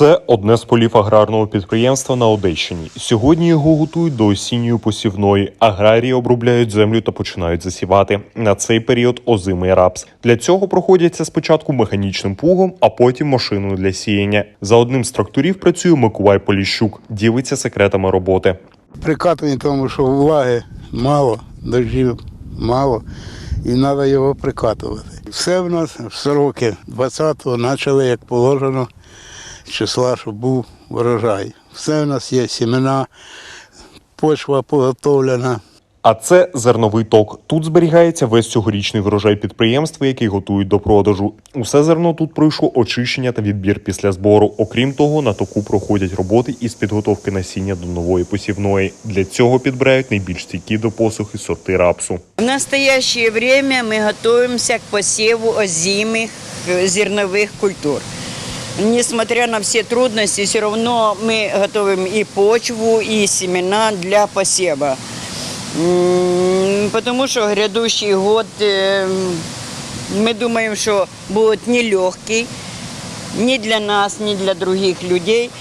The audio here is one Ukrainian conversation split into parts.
Це одне з полів аграрного підприємства на Одещині. Сьогодні його готують до осінньої посівної. Аграрії обробляють землю та починають засівати. На цей період озимий рапс. Для цього проходяться спочатку механічним плугом, а потім машиною для сіяння. За одним з тракторів працює Миколай Поліщук. Ділиться секретами роботи. Прикатані тому, що влаги мало, дощів мало, і треба його прикатувати. Все в нас в сроки 20-го почали, як положено, числа, щоб був врожай. Все в нас є сімена, почва поготовлена. А це зерновий ток. Тут зберігається весь цьогорічний врожай підприємства, який готують до продажу. Усе зерно тут пройшло очищення та відбір після збору. Окрім того, на току проходять роботи із підготовки насіння до нової посівної. Для цього підбирають найбільш стійкі до посухи сорти рапсу. В настоящее время мы готовимся к посеву озимых э, зерновых культур. Несмотря на все трудности, все равно мы готовим и почву, и семена для посева. М, Потому что грядущий год, э, мы думаем, что будет нелегкий ни для нас, ни для других людей.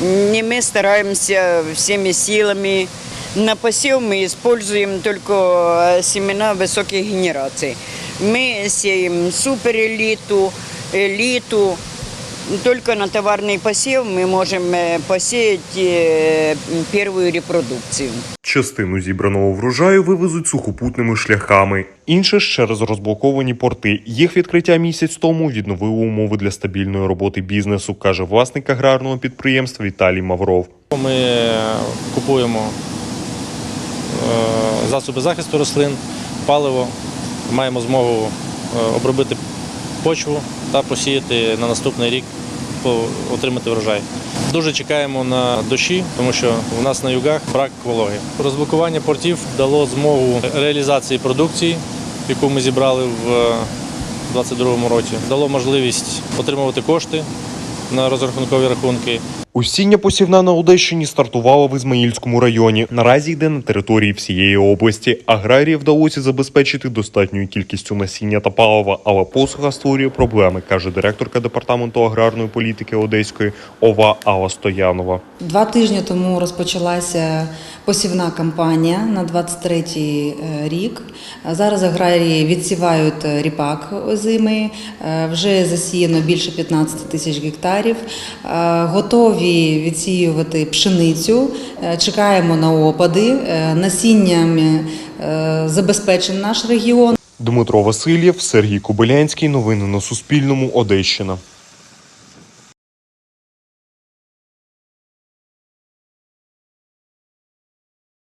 Не мы стараемся всеми силами. На посев мы используем только э, семена высоких генераций. Мы сеем суперэлиту, элиту. Только на товарный посев мы можем э, посеять э, первую репродукцию. Частину зібраного врожаю вивезуть сухопутними шляхами. Інше ж через розблоковані порти. Їх відкриття місяць тому відновило умови для стабільної роботи бізнесу, каже власник аграрного підприємства Віталій Мавров. Ми купуємо е, засоби захисту рослин, паливо, маємо змогу е, обробити почву та посіяти на наступний рік, отримати врожай. Дуже чекаємо на дощі, тому що в нас на югах брак вологи. Розблокування портів дало змогу реалізації продукції, яку ми зібрали в 2022 році. Дало можливість отримувати кошти на розрахункові рахунки. Осіння посівна на Одещині стартувала в Ізмаїльському районі. Наразі йде на території всієї області. Аграрії вдалося забезпечити достатньою кількістю насіння та палива, але посуха створює проблеми, каже директорка департаменту аграрної політики Одеської ОВА Алла Стоянова. Два тижні тому розпочалася посівна кампанія на 23 рік. Зараз аграрії відсівають ріпак озимий. Е, Вже засіяно більше 15 тисяч гектарів. Е, Готові відсіювати пшеницю. Е, Чекаємо на опади. Е, Насінням е, забезпечений наш регіон. Дмитро Васильєв, Сергій Кобилянський. Новини на Суспільному. Одещина.